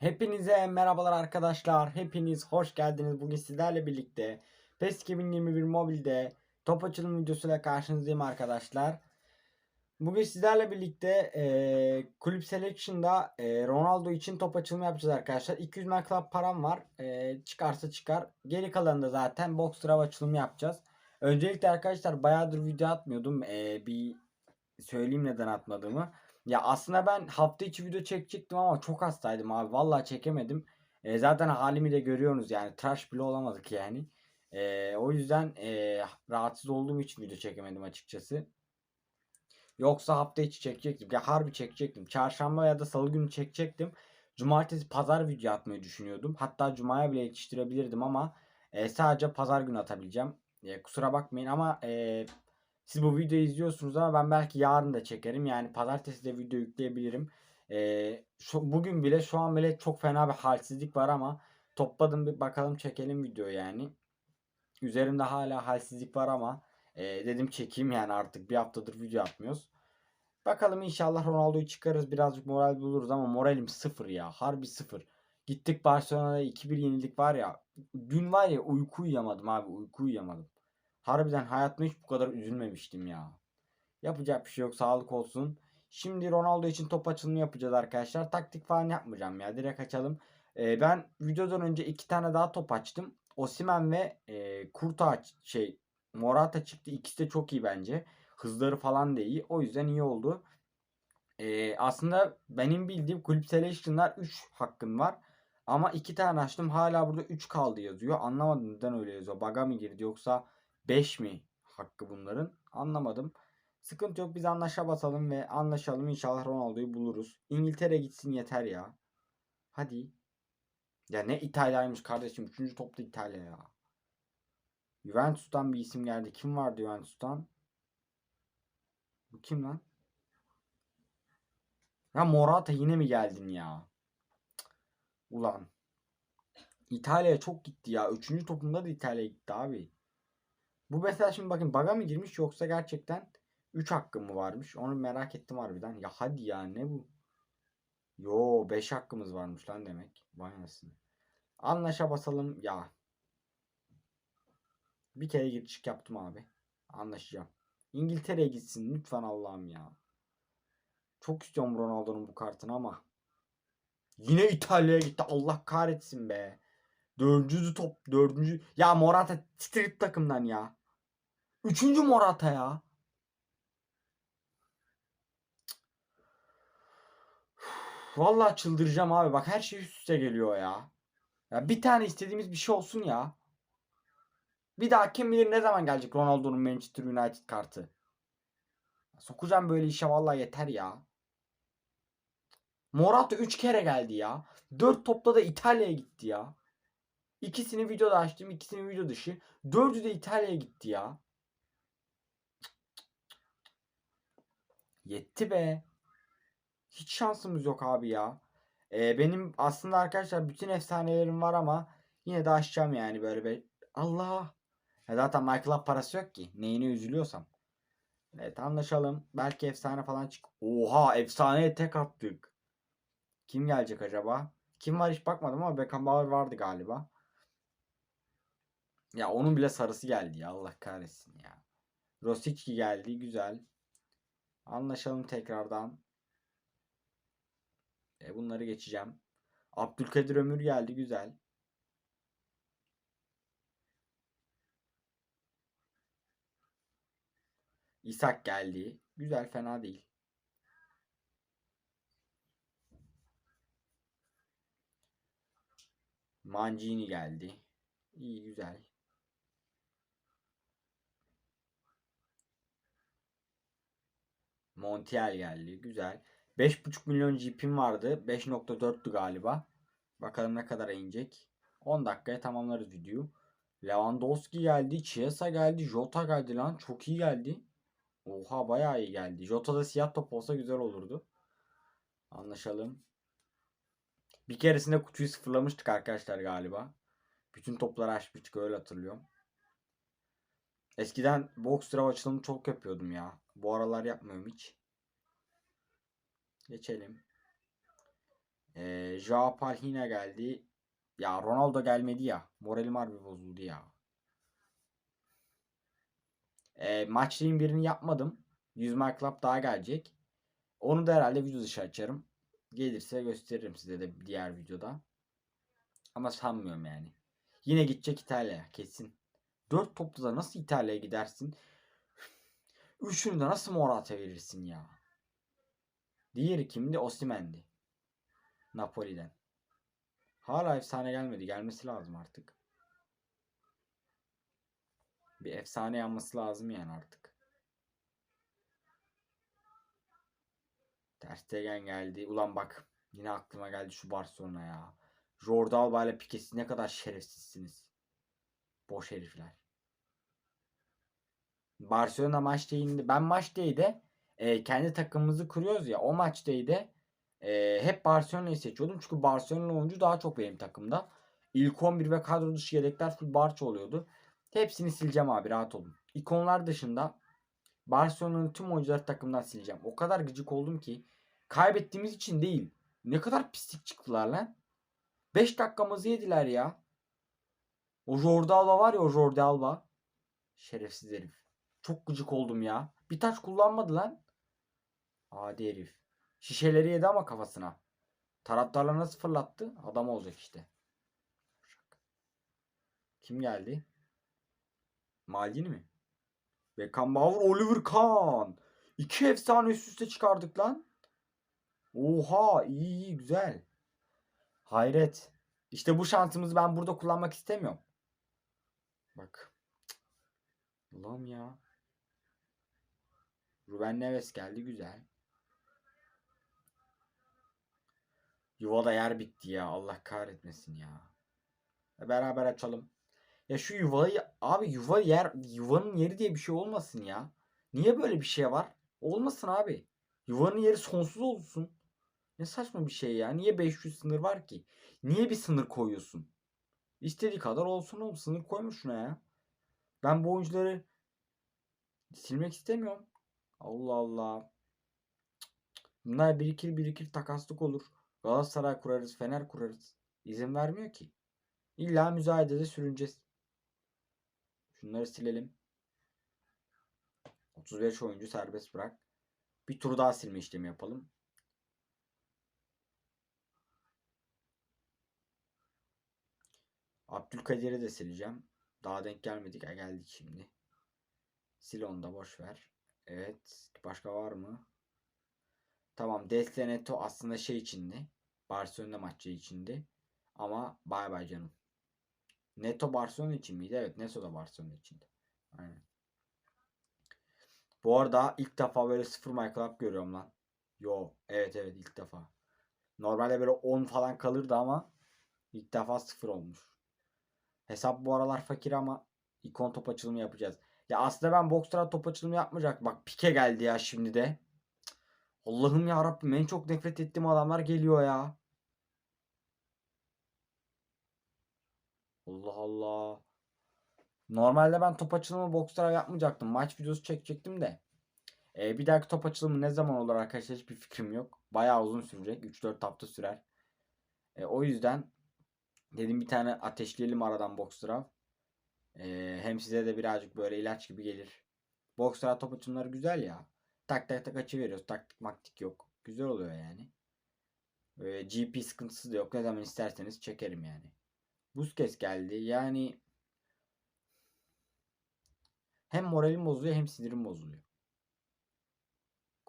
Hepinize merhabalar arkadaşlar. Hepiniz hoş geldiniz. Bugün sizlerle birlikte PES 2021 mobilde top açılım videosuyla karşınızdayım arkadaşlar. Bugün sizlerle birlikte e, kulüp selection'da e, Ronaldo için top açılımı yapacağız arkadaşlar. 200 Man Club param var. E, çıkarsa çıkar. Geri kalanında zaten box draw açılımı yapacağız. Öncelikle arkadaşlar bayağıdır video atmıyordum. E, bir söyleyeyim neden atmadığımı. Ya aslında ben hafta içi video çekecektim ama çok hastaydım abi. Vallahi çekemedim. E, zaten halimi de görüyorsunuz yani. Tıraş bile olamadık yani. E, o yüzden e, rahatsız olduğum için video çekemedim açıkçası. Yoksa hafta içi çekecektim. Ya harbi çekecektim. Çarşamba ya da salı günü çekecektim. Cumartesi pazar video atmayı düşünüyordum. Hatta cumaya bile yetiştirebilirdim ama e, sadece pazar günü atabileceğim. E, kusura bakmayın ama e, siz bu videoyu izliyorsunuz ama ben belki yarın da çekerim. Yani pazartesi de video yükleyebilirim. Ee, şu, bugün bile şu an bile çok fena bir halsizlik var ama topladım bir bakalım çekelim video yani. Üzerimde hala halsizlik var ama e, dedim çekeyim yani artık bir haftadır video atmıyoruz. Bakalım inşallah Ronaldo'yu çıkarız birazcık moral buluruz ama moralim sıfır ya harbi sıfır. Gittik Barcelona'da 2-1 yenildik var ya. Dün var ya uyku uyuyamadım abi uyku uyuyamadım. Harbiden hayatımda hiç bu kadar üzülmemiştim ya. Yapacak bir şey yok sağlık olsun. Şimdi Ronaldo için top açılımı yapacağız arkadaşlar. Taktik falan yapmayacağım ya direkt açalım. Ee, ben videodan önce iki tane daha top açtım. Osimen ve e, Kurta şey Morata çıktı. İkisi de çok iyi bence. Hızları falan da iyi. O yüzden iyi oldu. Ee, aslında benim bildiğim kulüp selection'lar 3 hakkım var. Ama 2 tane açtım. Hala burada 3 kaldı yazıyor. Anlamadım neden öyle yazıyor. Baga mı girdi yoksa 5 mi hakkı bunların? Anlamadım. Sıkıntı yok biz anlaşa basalım ve anlaşalım inşallah Ronaldo'yu buluruz. İngiltere gitsin yeter ya. Hadi. Ya ne İtalya'ymış kardeşim. Üçüncü topta İtalya ya. Juventus'tan bir isim geldi. Kim vardı Juventus'tan? Bu kim lan? Ya Morata yine mi geldin ya? Ulan. İtalya'ya çok gitti ya. Üçüncü topunda da İtalya'ya gitti abi. Bu mesela şimdi bakın baga mı girmiş yoksa gerçekten 3 hakkım mı varmış? Onu merak ettim harbiden. Ya hadi ya ne bu? Yo 5 hakkımız varmış lan demek. Vay anasını. Anlaşa basalım ya. Bir kere gir çık yaptım abi. Anlaşacağım. İngiltere'ye gitsin lütfen Allah'ım ya. Çok istiyorum Ronaldo'nun bu kartını ama. Yine İtalya'ya gitti. Allah kahretsin be. Dördüncü top. Dördüncü. Ya Morata street takımdan ya. Üçüncü Morata ya. Vallahi çıldıracağım abi. Bak her şey üst üste geliyor ya. Ya bir tane istediğimiz bir şey olsun ya. Bir daha kim bilir ne zaman gelecek Ronaldo'nun Manchester United kartı. Sokacağım böyle işe vallahi yeter ya. Morata 3 kere geldi ya. 4 topta da İtalya'ya gitti ya. İkisini videoda açtım, ikisini video dışı. Dördü de İtalya'ya gitti ya. Yetti be. Hiç şansımız yok abi ya. Ee, benim aslında arkadaşlar bütün efsanelerim var ama yine de açacağım yani böyle bir. Allah. Ya zaten Michael'a parası yok ki. Neyine üzülüyorsam. Evet anlaşalım. Belki efsane falan çık. Oha efsaneye tek attık. Kim gelecek acaba? Kim var hiç bakmadım ama Beckenbauer vardı galiba. Ya onun bile sarısı geldi ya Allah kahretsin ya. Rosicki geldi güzel. Anlaşalım tekrardan. E bunları geçeceğim. Abdülkadir Ömür geldi güzel. İshak geldi. Güzel fena değil. Mancini geldi. İyi güzel. Montiel geldi. Güzel. 5.5 milyon GP'm vardı. 5.4'tü galiba. Bakalım ne kadar inecek. 10 dakikaya tamamlarız videoyu. Lewandowski geldi. Chiesa geldi. Jota geldi lan. Çok iyi geldi. Oha bayağı iyi geldi. Jota da siyah top olsa güzel olurdu. Anlaşalım. Bir keresinde kutuyu sıfırlamıştık arkadaşlar galiba. Bütün topları açmıştık öyle hatırlıyorum. Eskiden box draw açılımı çok yapıyordum ya. Bu aralar yapmıyorum hiç. Geçelim. Ee, Joao Palhinha geldi. Ya Ronaldo gelmedi ya. Moralim harbi bozuldu ya. Ee, maçların birini yapmadım. 100 My Club daha gelecek. Onu da herhalde video dışı açarım. Gelirse gösteririm size de diğer videoda. Ama sanmıyorum yani. Yine gidecek İtalya'ya kesin. 4 toplu da nasıl İtalya'ya gidersin? Üçünü de nasıl Morata verirsin ya? Diğeri kimdi? Osimhen'di. Napoli'den. Hala efsane gelmedi. Gelmesi lazım artık. Bir efsane yanması lazım yani artık. Ter Stegen geldi. Ulan bak yine aklıma geldi şu Barcelona ya. Jordi Alba ile Pique'si ne kadar şerefsizsiniz. Boş herifler. Barcelona maç. Ben maç. E, kendi takımımızı kuruyoruz ya. O maç. E, hep Barcelona'yı seçiyordum. Çünkü Barcelona oyuncu daha çok benim takımda. İlk 11 ve kadro dışı yedekler full Barça oluyordu. Hepsini sileceğim abi rahat olun. İkonlar dışında Barcelona'nın tüm oyuncuları takımdan sileceğim. O kadar gıcık oldum ki kaybettiğimiz için değil. Ne kadar pislik çıktılar lan. 5 dakikamızı yediler ya. O Jordi Alba var ya o Jordi Alba. Şerefsiz herif. Çok gıcık oldum ya. Bir taç kullanmadı lan. Adi herif. Şişeleri yedi ama kafasına. Taraftarlar nasıl fırlattı? Adam olacak işte. Kim geldi? Maldini mi? Beckenbauer, Oliver Kahn. İki efsane üst üste çıkardık lan. Oha iyi iyi güzel. Hayret. İşte bu şansımızı ben burada kullanmak istemiyorum. Bak. Allah'ım ya. Ruben Neves geldi güzel. Yuvada yer bitti ya. Allah kahretmesin ya. Beraber açalım. Ya şu yuvayı abi yuva yer yuvanın yeri diye bir şey olmasın ya. Niye böyle bir şey var? Olmasın abi. Yuvanın yeri sonsuz olsun. Ne saçma bir şey ya. Niye 500 sınır var ki? Niye bir sınır koyuyorsun? İstediği kadar olsun oğlum. Sınır koyma şuna ya. Ben bu oyuncuları silmek istemiyorum. Allah Allah. Bunlar birikir birikir takaslık olur. Galatasaray kurarız, Fener kurarız. İzin vermiyor ki. İlla müzayedede sürüneceğiz. Şunları silelim. 35 oyuncu serbest bırak. Bir tur daha silme işlemi yapalım. Abdülkadir'i de sileceğim. Daha denk gelmedik. Ha, geldik şimdi. Sil onu da boş ver. Evet. Başka var mı? Tamam. Desle Neto aslında şey içindi. Barcelona maçı içindi. Ama bay bay canım. Neto Barcelona için miydi? Evet Neto da Barcelona içindi. Aynen. Bu arada ilk defa böyle 0 My Club görüyorum lan. Yo evet evet ilk defa. Normalde böyle 10 falan kalırdı ama ilk defa 0 olmuş. Hesap bu aralar fakir ama ikon top açılımı yapacağız. Ya aslında ben Boxer'a top açılımı yapmayacak. Bak Pike geldi ya şimdi de. Allah'ım ya Rabbim en çok nefret ettiğim adamlar geliyor ya. Allah Allah. Normalde ben top açılımı Boxer'a yapmayacaktım. Maç videosu çekecektim de. Ee, bir dahaki top açılımı ne zaman olur arkadaşlar hiçbir fikrim yok. Bayağı uzun sürecek. 3-4 hafta sürer. Ee, o yüzden dedim bir tane ateşleyelim aradan Boxer'a. Ee, hem size de birazcık böyle ilaç gibi gelir. Boxer'a top açılımları güzel ya. Tak tak tak açı veriyoruz. Taktik maktik yok. Güzel oluyor yani. Ee, GP sıkıntısı da yok. Ne zaman isterseniz çekerim yani. Busquets geldi. Yani hem moralim bozuluyor hem sinirim bozuluyor.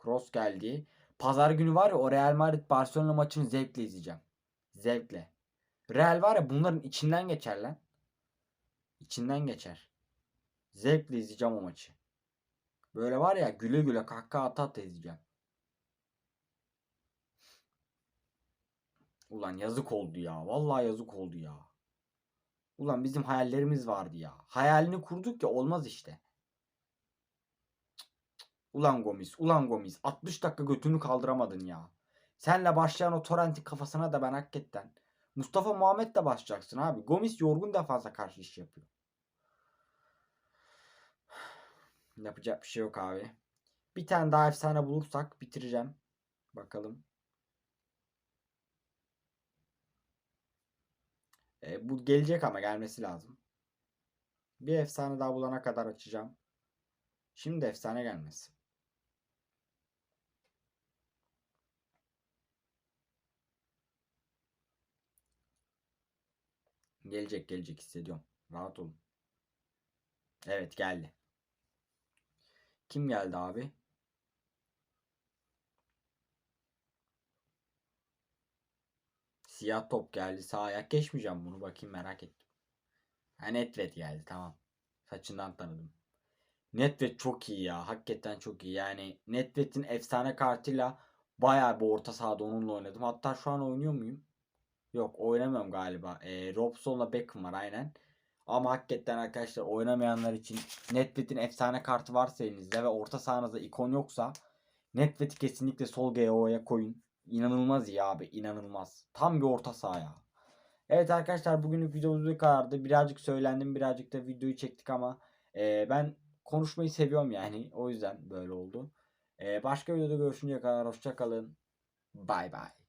Cross geldi. Pazar günü var ya o Real Madrid Barcelona maçını zevkle izleyeceğim. Zevkle. Real var ya bunların içinden geçer lan. İçinden geçer. Zevkle izleyeceğim o maçı. Böyle var ya güle güle kahkaha ata ata izleyeceğim. Ulan yazık oldu ya. Vallahi yazık oldu ya. Ulan bizim hayallerimiz vardı ya. Hayalini kurduk ya olmaz işte. Ulan Gomis, ulan Gomis. 60 dakika götünü kaldıramadın ya. Senle başlayan o Torrent'in kafasına da ben hakikaten. Mustafa Muhammed de başlayacaksın abi. Gomis yorgun defansa karşı iş yapıyor. Yapacak bir şey yok abi. Bir tane daha efsane bulursak bitireceğim. Bakalım. E, bu gelecek ama gelmesi lazım. Bir efsane daha bulana kadar açacağım. Şimdi efsane gelmesi. Gelecek gelecek hissediyorum. Rahat olun. Evet geldi. Kim geldi abi? Siyah top geldi. Sağ ayak geçmeyeceğim bunu. Bakayım merak ettim. Ha Netvet geldi tamam. Saçından tanıdım. Netvet çok iyi ya. Hakikaten çok iyi. Yani Netvet'in efsane kartıyla bayağı bir orta sahada onunla oynadım. Hatta şu an oynuyor muyum? Yok oynamıyorum galiba. E, Robson'la Beckham var aynen. Ama hakikaten arkadaşlar oynamayanlar için Netvet'in efsane kartı varsa elinizde ve orta sahanızda ikon yoksa Netvet'i kesinlikle sol GO'ya koyun. İnanılmaz iyi abi inanılmaz. Tam bir orta saha ya. Evet arkadaşlar bugünlük videomuz bu kadardı. Birazcık söylendim birazcık da videoyu çektik ama e, ben konuşmayı seviyorum yani. O yüzden böyle oldu. E, başka videoda görüşünceye kadar hoşçakalın. Bay bay.